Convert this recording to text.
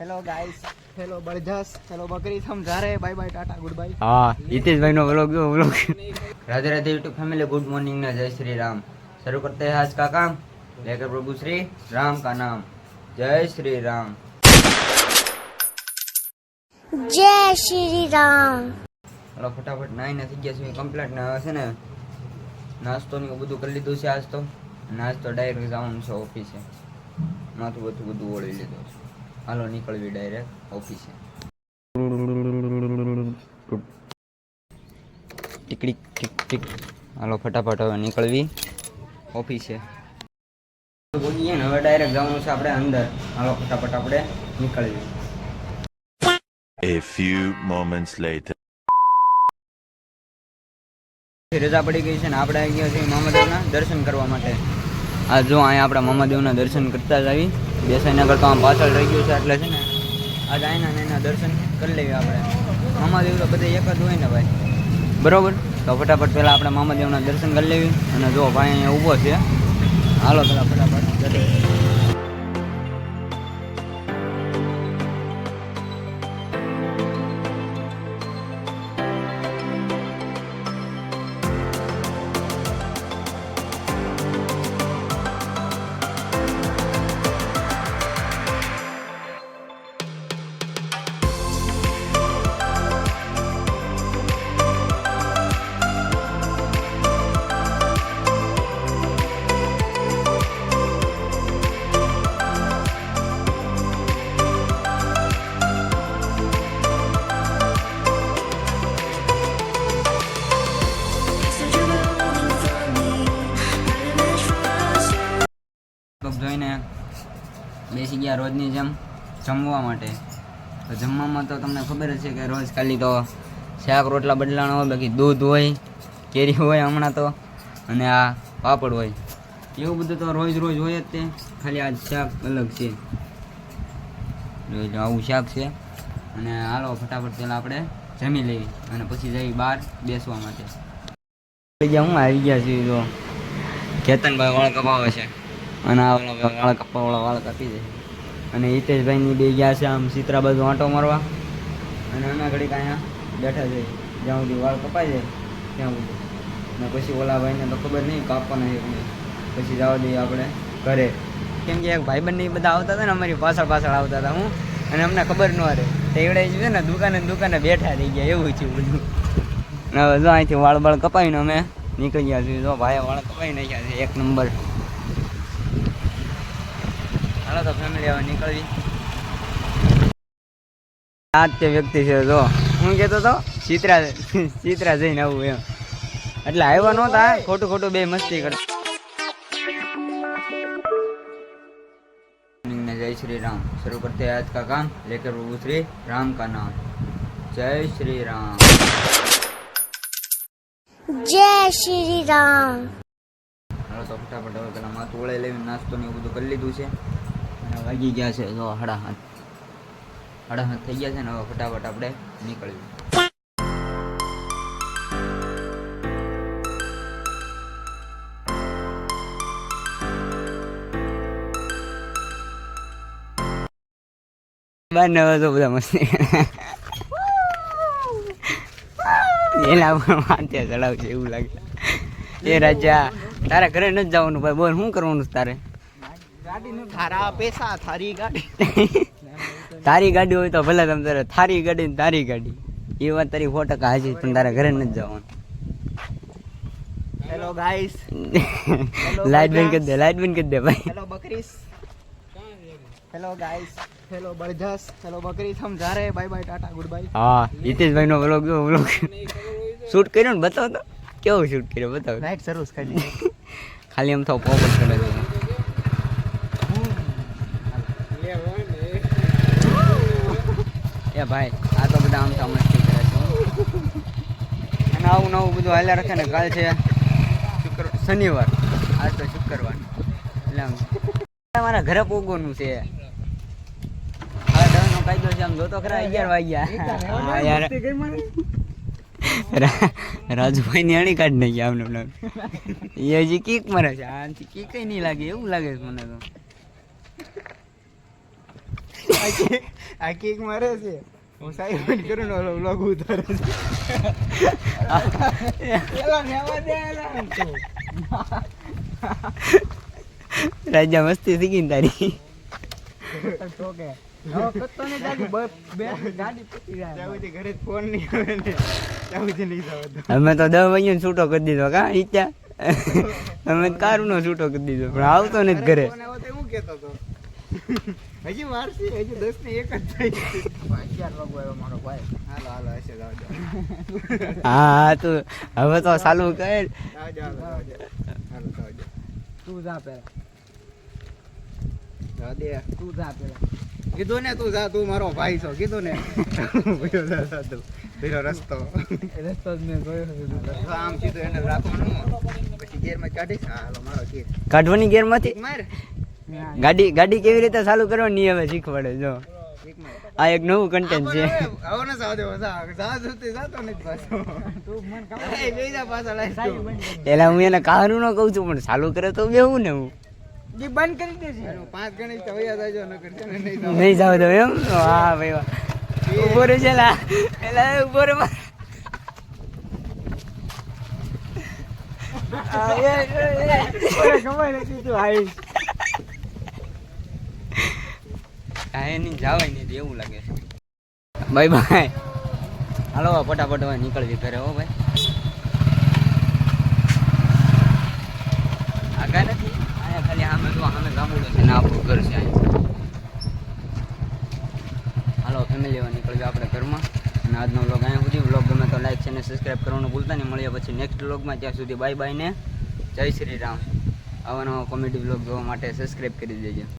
Hello guys hello બળજાસ hello બકરી સમજા bye bye tata good bye હા હિતેશભાઈ નો વ્લોગ જો vlog Radhe Radhe YouTube family good morning ના જય શ્રી રામ. શરૂ કરતે આજ કા કામ? લેકર પ્રભુ શ્રી રામ કા નામ. જય શ્રી રામ. જય શ્રી રામ. હલો ફટાફટ નાઈને થઈ ગયા છે કમ્પ્લેટ ના હશે ને નાસ્તો ને બધું કરી લીધું છે આજ તો. નાસ્તો ડાયરેક્ટ જવાનું છે ઓફિસે માથું બધું બધું ઓળી લીધું છે. હાલો નીકળવી ડાયરેક્ટ ઓફિસે ટીકડી ટીક ટીક હાલો ફટાફટ હવે નીકળવી. ઓફિસે બોલીએ ને હવે ડાયરેક્ટ જવાનું છે આપણે અંદર. હાલો ફટાફટ આપણે નીકળવી A few moments later. રજા પડી ગઈ છે ને આપણે ગયા છીએ મામાદેવના દર્શન કરવા માટે. આ જો અહીંયા આપણા મામાદેવના દર્શન કરતા જ આવી. દેસાઈનગર તો આમ પાછળ રહી ગયું છે એટલે છે ને, આજ આયના ને એના દર્શન કરી લેવી આપણે. મામાદેવ તો બધે એક જ હોય ને ભાઈ. બરોબર? તો ફટાફટ પહેલાં આપણે મામાદેવના દર્શન કરી લેવી. અને જો ભાઈ અહીંયા ઊભો છે, હાલો પહેલાં ફટાફટ. જોઈને બેસી ગયા રોજની જેમ જમવા માટે. તો જમવામાં તો તમને ખબર જ છે કે રોજ ખાલી તો શાક રોટલા બદલાણા હોય, બાકી દૂધ હોય, કેરી હોય હમણાં તો, અને આ પાપડ હોય. એવું બધું તો રોજ રોજ હોય જ તે, ખાલી આ શાક અલગ છે. રોજ આવું શાક છે. અને હાલો ફટાફટ પહેલાં આપણે જમી લેવી અને પછી જઈ બહાર બેસવા માટે. હું, આવી ગયા છીએ તો કેતનભાઈ વાળ કપાવે છે. અને આ વાળ કપાવાળા વાળ કાપી દે. અને હિતેશભાઈની બે ગયા છે આમ સિત્રા બાજુ આંટો મારવા. અને અમે ઘડીક અહીંયા બેઠા છે. જ્યાં સુધી વાળ કપાઈ જાય, ત્યાં સુધી. અને પછી ઓલા ભાઈને તો ખબર નહીં, કાપવાના છે નહીં. પછી જવા દઈએ આપણે ઘરે. કેમ કે એક ભાઈબંધ બધા આવતા હતા ને, અમારી પાછળ પાછળ આવતા હતા હું. અને અમને ખબર ન રહે તેવડે છે ને, દુકાને દુકાને બેઠા થઈ ગયા, એવું છે બધું. હવે જો અહીંથી વાળ બાળ કપાવીને અમે નીકળી ગયા છીએ. જો ભાઈ વાળ કપાઈ નાખ્યા છે, એક નંબર. હાલો તો ફેમિલી હવે નીકળવી. આ તે વ્યક્તિ છે જો. હું કહેતો તો ચિત્રા ચિત્રા જઈને આવું એમ. એટલે આવ્યો નહોતા ખોટું ખોટું બે મસ્તી કર જય શ્રી રામ. શરૂ કરતે આજ કા કામ લેકર પ્રભુ શ્રી રામ કા નામ. જય શ્રી રામ. જય શ્રી રામ. હાલો તો ફટાફટ હવે પેલા માથું ઓળે લેવી નાસ્તો ને એવું બધું કરી લીધું છે. વાગી ગયા છે તો હાડા હાથ. હાડા હાથ થઈ ગયા છે ને હવે ફટાફટ આપણે નીકળ્યું બાર ને તો બધા મસ્તી એના પણ માથે ચડાવશે એવું લાગે. એ રાજા, તારા ઘરે નથી જવાનું ભાઈ, બોલ, શું કરવાનું તારે? થારા પૈસા થારી ગાડી. તારી ગાડી હોય તો ભલે તમે તારે થારી ગાડી ને તારી ગાડી. એ વાત તારી સો ટકા હાજી પણ તારા ઘરે નથી જવાનું. હેલો ગાઈસ લાઈટ બંધ. કરી દે લાઈટ બંધ કરી દે ભાઈ. હેલો બકરીસ. હેલો ગાઈસ હેલો બળજસ. હેલો બકરી સમજા રે bye bye tata good bye હા હિતેશભાઈ નો વ્લોગ જો વ્લોગ શૂટ કર્યો ને બતાવો તો. કેવો શૂટ કર્યો બતાવો. રાઈટ સર્વિસ કરી ખાલી એમ તો પોપ કરે ભાઈ આ તો બધા આમ તો મસ્તી કરે છે. અને આવું નવું બધું હાલ્યા રાખે ને કાલ છે શુક્ર શનિવાર. આજ તો શુક્રવાર. એટલે મારા ઘરે પોગવાનું છે. કાયદો છે આમ જોતો ખરા અગિયાર વાગ્યા. યાર. રાજુભાઈ ની અણી કાઢ નાખી આમને એમને. એ હજી કીક મરે છે. આનાથી કીક નહીં લાગે એવું લાગે છે મને તો. આ કીક મારે છે. હું સાઈડ કરું ને ઓલો vlog ઉતારે. રાજા મસ્તી તારી. હવે ને. ને જવા અમે તો દસ વાગ્યાને છૂટો કરી દીધો કા ઈચ્છા? અમે કારુનો છૂટો કરી દીધો પણ આવતો નથી ઘરે. હું કેતો હતો? હજી વાર છે હજી દસ ને એક જ થઈ અગિયાર વાગો આવ્યો મારો ભાઈ. હાલો હાલો હશે જાવ હા તું હવે તો ચાલુ કર. તું જા પેલા. જા દે. તું જા પેલા. કીધું ને તું જા તું મારો ભાઈ છો કીધું ને. ભીરો રસ્તો. રસ્તો જ મેં જોયો આમ કીધું એને રાખવાનું. પછી ગેરમાં કાઢીશ. હા હાલો મારો ગેર. કાઢવાની ગેરમાંથી? માર. ગાડી ગાડી કેવી રીતે ચાલુ કરવાની નિયમ હવે શીખવાડે જો. આ એક નવું કન્ટેન્ટ છે. આવો ને સાવ દેવો જા જા સુધી જાતો નથી પાછો. તું મન ખબર એ લઈ જા પાછા લાઈ પેલા હું એને કારું ન કહું છું પણ ચાલુ કરે તો બેવું ને હું. જી બંધ કરી દેજે પાંચ ગણિત તો વયા જાજો નકર છે ને નહીં જાવ તો એમ? હા ભાઈ વાહ. ઊભો રહે છે લા એલા ઊભો. મને ખબર નથી તું આવીશ આ નહીં જવાય નહીં એવું લાગે છે. Bye bye. હાલો, ફટાફટ હવે નીકળવી ઘરે, હો ભાઈ. આગળ નથી. અહીંયા ખાલી સામે જો આમે ગામડું છે ને આપણું ઘર છે અહીંયા. હાલો ફેમિલી હવે નીકળવી આપણે ઘરમાં. અને આજનો વ્લોગ અહીંયા સુધી. વ્લોગ ગમે તો લાઈક છે અને સબસ્ક્રાઈબ કરવાનું ભૂલતા નહીં. મળીએ પછી નેક્સ્ટ વ્લોગમાં ત્યાં સુધી બાય બાય ને જય શ્રી રામ. આવા નવા કોમેડી વ્લોગ જોવા માટે સબસ્ક્રાઈબ કરી દેજો.